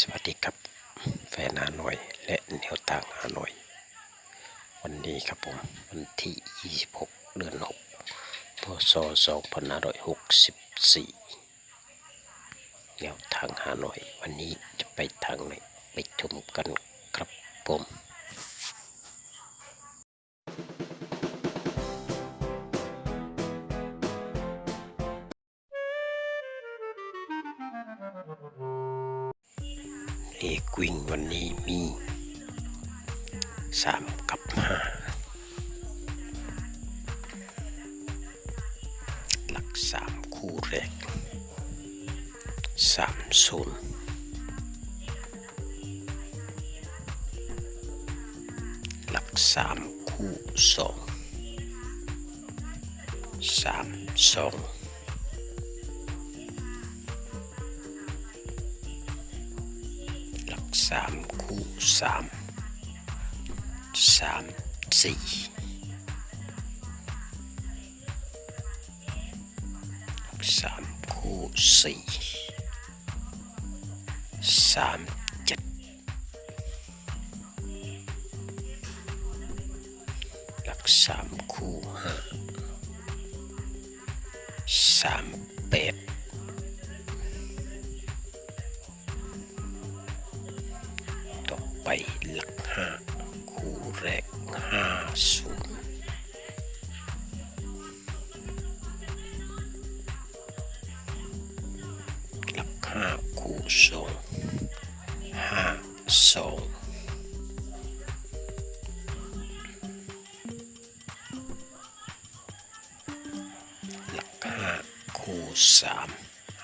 สวัสดีครับ แฟนฮานอยและแนวทางฮานอย วันนี้ครับผม วันที่ 26 เดือน6พศ2564 แนวทางฮานอย วันนี้จะไปทางไหนไปชมกันครับผม เลขวิ่งวันนี้มีสามกับห้าหลักสามคู่แรกสามศูนย์หลักสามคู่สองสามสอง สามคู่สามสามสี่สามคู่สี่สามเจ็ดหลักสามคู่ห้าสามแปด ไปหลักห้าคู่แรกห้าศูนย์หลักห้าคู่สองห้าสองหลักห้าคู่สาม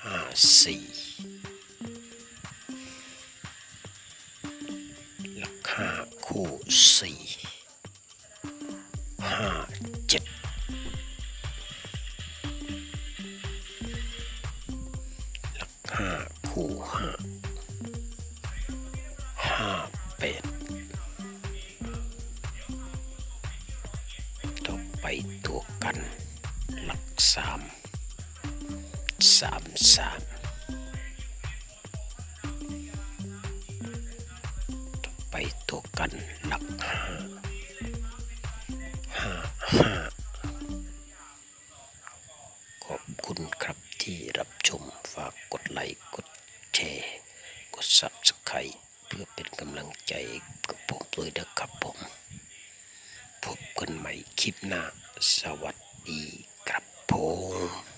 ห้าสี่ สี่ห้าเจ็ดหลักห้าคู่ห้าห้าแปดต่อไปตัวกัน หลักสามสามสาม กันหลักห้าห้าห้าขอบคุณครับที่รับชมฝากกดไลค์กดแชร์กด Subscribe เพื่อเป็นกำลังใจกับผมด้วยนะครับผมพบกันใหม่คลิปหน้า สวัสดีครับผม